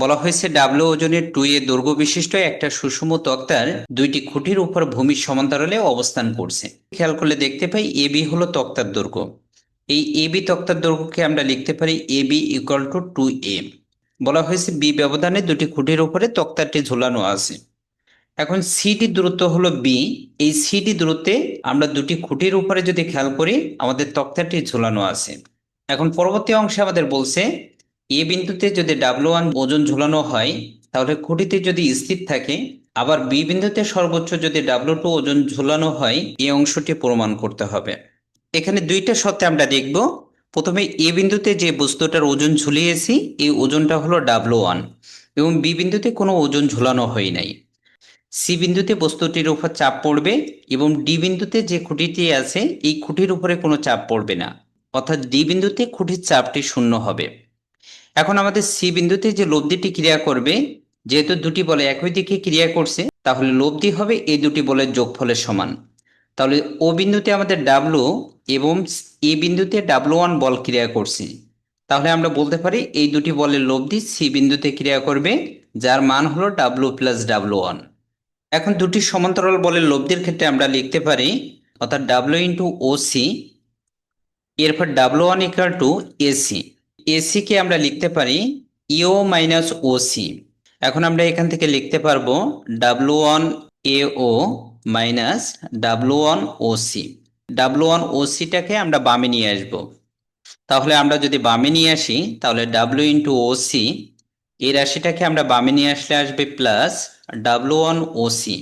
বলা হয়েছে ডাব্লু ওজনের টু এ দৈর্ঘ্য বিশিষ্ট একটা সুষম তক্তার দুইটি খুঁটির উপর ভূমির সমান্তরালে অবস্থান করছে। খেয়াল করলে দেখতে পাই এ বি হলো তক্তার দৈর্ঘ্য এই এ বি তক্তার দৈর্ঘ্যকে আমরা লিখতে পারি A B equal to two A. বলা হয়েছে বি ব্যবধানে দুটি খুঁটির উপরে তক্তাটি ঝুলানো আছে। এখন সিডি দূরত্ব হলো বি। এই সিডি দূরত্বে আমরা দুটি খুঁটির উপরে যদি খেয়াল করি, আমাদের তক্তাটি ঝুলানো আছে। এখন পরবর্তী অংশে আমাদের বলছে এ বিন্দুতে যদি ডাব্লু ওয়ান ওজন ঝুলানো হয়, তাহলে খুঁটিতে যদি স্থির থাকে, আবার বি বিন্দুতে সর্বোচ্চ যদি ডাব্লু টু ওজন ঝুলানো হয় এই অংশটি প্রমাণ করতে হবে। এখানে দুইটা সত্ত্বে আমরা দেখব। প্রথমে এ বিন্দুতে যে বস্তুটার ওজন ঝুলিয়েছি, এই ওজনটা হলো ডাব্লু ওয়ান এবং বি বিন্দুতে কোনো ওজন ঝুলানো হয় নাই। সি বিন্দুতে বস্তুটির উপর চাপ পড়বে এবং ডি বিন্দুতে যে খুঁটিটি আছে, এই খুঁটির উপরে কোনো চাপ পড়বে না। অর্থাৎ ডি বিন্দুতে খুঁটির চাপটি শূন্য হবে। এখন আমাদের সি বিন্দুতে যে লব্ধিটি ক্রিয়া করবে, যেহেতু দুটি বলে একই দিকে ক্রিয়া করছে, তাহলে লব্ধি হবে এই দুটি বলের যোগফলের সমান। তাহলে ও বিন্দুতে আমাদের ডাব্লু এবং এ বিন্দুতে ডাব্লু ওয়ান বল ক্রিয়া করছে। তাহলে আমরা বলতে পারি এই দুটি বলের লব্ধি সি বিন্দুতে ক্রিয়া করবে, যার মান হলো ডাব্লু প্লাস ডাব্লু ওয়ান। এখন দুটি সমান্তরাল বলের লব্ধির ক্ষেত্রে আমরা লিখতে পারি, অর্থাৎ ডাব্লু ইন্টু ও সি, এরপর W one equal to AC এসিকে আমরা লিখতে পারি ইও মাইনাস ও সি এখন আমরা এখান থেকে লিখতে পারব W one A O minus W one O C W one O সিটাকে আমরা বামে নিয়ে আসব। তাহলে আমরা যদি বামে নিয়ে আসি, তাহলে ডাব্লু ইন্টু ও সি এই রাশিটাকে আমরা বামে নিয়ে আসলে আসবে plus W one O C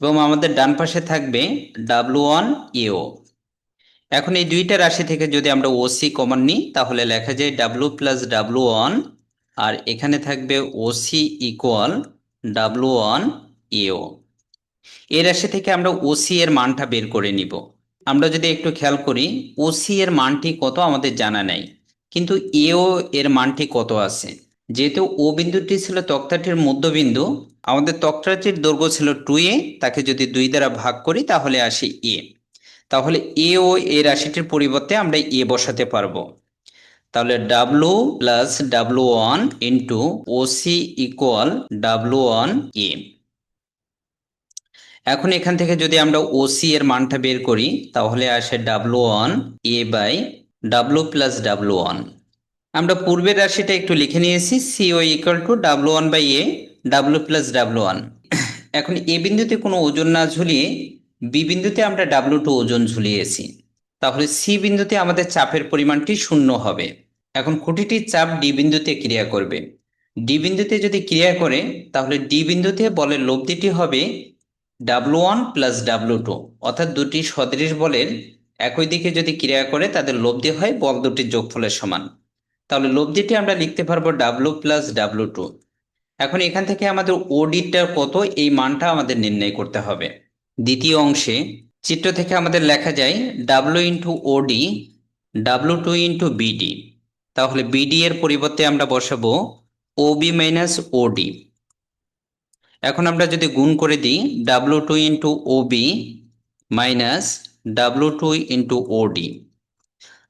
এবং আমাদের ডান পাশে থাকবে ডাব্লু ওয়ান এও এখন এই দুইটা রাশি থেকে যদি আমরা ও সি কমন নিই, তাহলে লেখা যায় ডাব্লু প্লাস ডাব্লু ওয়ান আর এখানে থাকবে O C equal W one এও এই রাশি থেকে আমরা ওসি এর মানটা বের করে নিব। আমরা যদি একটু খেয়াল করি ওসি এর মানটি কত আমাদের জানা নাই, কিন্তু এও এর মানটি কত আছে? যেহেতু ও বিন্দুটি ছিল তক্তাটির মধ্যবিন্দু, আমাদের তক্তাটির দৈর্ঘ্য ছিল টু এ তাকে যদি দুই দ্বারা ভাগ করি, তাহলে আসে এ তাহলে এ ও এ রাশিটির পরিবর্তে আমরা এ বসাতে পারব। তাহলে W plus W one into OC equal W one A এখন এখান থেকে যদি আমরা ওসি এর মানটা বের করি, তাহলে আসে W one A by W plus W one আমরা পূর্বের রাশিটা একটু লিখে নিয়েছি CO equal to W one by A W plus W one এখন এ বিন্দুতে কোনো ওজন না ঝুলিয়ে বি বিন্দুতে আমরা ডাব্লু টু ওজন ঝুলিয়েছি। তাহলে সি বিন্দুতে আমাদের চাপের পরিমাণটি শূন্য হবে। এখন খুঁটিটির চাপ ডি বিন্দুতে ক্রিয়া করবে। ডি বিন্দুতে যদি ক্রিয়া করে, তাহলে ডি বিন্দুতে বলের লব্ধিটি হবে W one plus W two অর্থাৎ দুটি সদৃশ বলের একই দিকে যদি ক্রিয়া করে, তাদের লব্ধি হয় বল দুটির যোগফলের সমান। তাহলে লব্ধিটি আমরা লিখতে পারব ডাব্লু প্লাস ডাব্লু টু এখন এখান থেকে আমাদের ওডিটা কত? এই মানটা আমাদের নির্ণয় করতে হবে। দ্বিতীয় অংশে চিত্র থেকে আমাদের লেখা যায় W into OD W two into BD তাহলে বিডি এর পরিবর্তে আমরা বসাবো ওবি মাইনাস ওডি এখন আমরা যদি গুণ করে দিই W two into OB minus W two into OD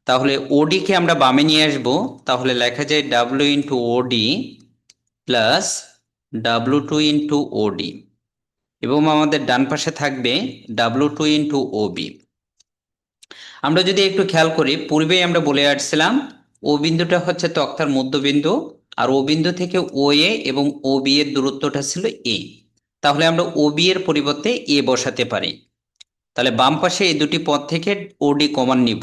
তাহলে ওডিকে আমরা বামে নিয়ে আসব, তাহলে লেখা যায় W into OD plus W two into OD এবং আমাদের ডান পাশে থাকবে ডাব্লু টু ইন্টু ওবি আমরা যদি একটু খেয়াল করি, পূর্বেই আমরা বলে আসছিলাম ও বিন্দুটা হচ্ছে তক্তার মধ্যবিন্দু, আর ও বিন্দু থেকে ও এ এবং ও বি এর দূরত্বটা ছিল এ তাহলে আমরা ও বি এর পরিবর্তে এ বসাতে পারি। তাহলে বাম পাশে এই দুটি পদ থেকে ওডি কমন নিব।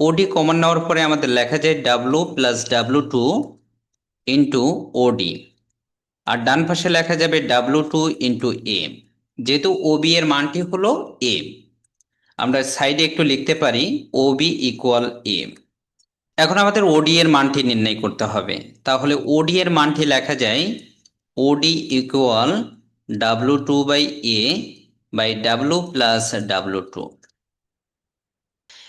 ওডি কমন নেওয়ার পরে আমাদের লেখা যায় W plus W two into OD আর ডান পাশে লেখা যাবে ডাব্লু টু ইন্টু এ যেহেতু ও বি এর মানটি হলো এ আমরা সাইডে একটু লিখতে পারি ও বি ইকুয়াল এ এখন আমাদের ওডি এর মানটি নির্ণয় করতে হবে। তাহলে ওডি এর মানটি লেখা যায় OD equal W two by A by W plus W two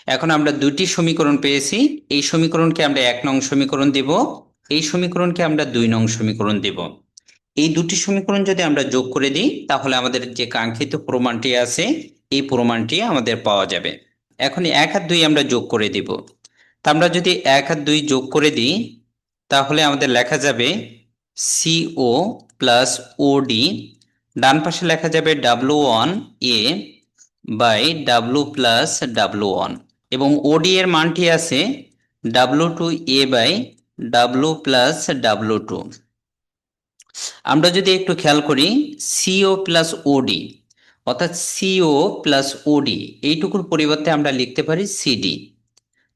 এখন আমরা দুটি সমীকরণ পেয়েছি। এই সমীকরণকে আমরা এক নং সমীকরণ দেব। এই সমীকরণকে আমরা দুই নং সমীকরণ দেব। এই দুটি সমীকরণ যদি আমরা যোগ করে দিই, তাহলে আমাদের যে কাঙ্ক্ষিত প্রমাণটি আছে, এই প্রমাণটি আমাদের পাওয়া যাবে। এখন এক আর দুই আমরা যোগ করে দিব। তা আমরা যদি এক আর দুই যোগ করে দিই, তাহলে আমাদের লেখা যাবে সিও প্লাস ওডি ডান পাশে লেখা যাবে W one A by W plus W one এবং ওডি এর মানটি আছে W two A by W plus W two আমরা যদি একটু খেয়াল করি সিও প্লাস ওডি অর্থাৎ সিও প্লাস ওডি এইটুকুর পরিবর্তে আমরা লিখতে পারি সিডি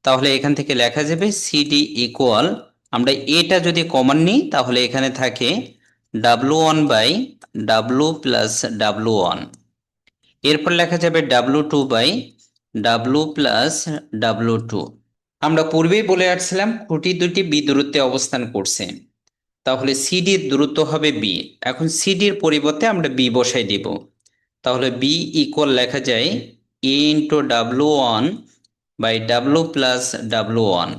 তাহলে এখান থেকে লেখা যাবে সিডি ইকুয়াল আমরা এটা যদি কমন নিই, তাহলে এখানে থাকে W one by W plus W one এরপর লেখা যাবে W two by W plus W two আমরা পূর্বেই বলে আসছিলাম, খুঁটি দুটি বি অবস্থান করছে। তাহলে সিডির দূরত্ব হবে বি এখন সিডির পরিবর্তে আমরা বি বসাই দিব। তাহলে বি ইকুয়াল লেখা যায় A into W one by W plus W one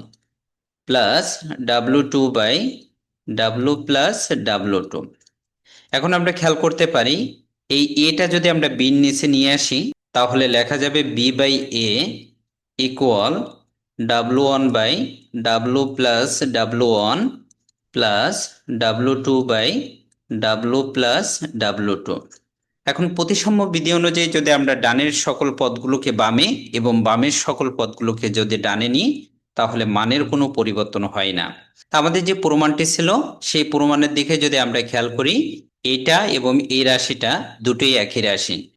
plus W two by W plus W two এখন আমরা খেয়াল করতে পারি, এই এটা যদি আমরা বির নিচে নিয়ে আসি, তাহলে লেখা যাবে B by A equal W one by W plus W one plus W two by W plus W two এখন প্রতিসাম্য বিধি অনুযায়ী যদি আমরা ডানের সকল পদগুলোকে বামে এবং বামের সকল পদগুলোকে যদি ডানে নিই, তাহলে মানের কোনো পরিবর্তন হয় না। আমাদের যে প্রমাণটি ছিল, সেই প্রমাণের দিকে যদি আমরা খেয়াল করি, এটা এবং এই রাশিটা দুটোই একই রাশি।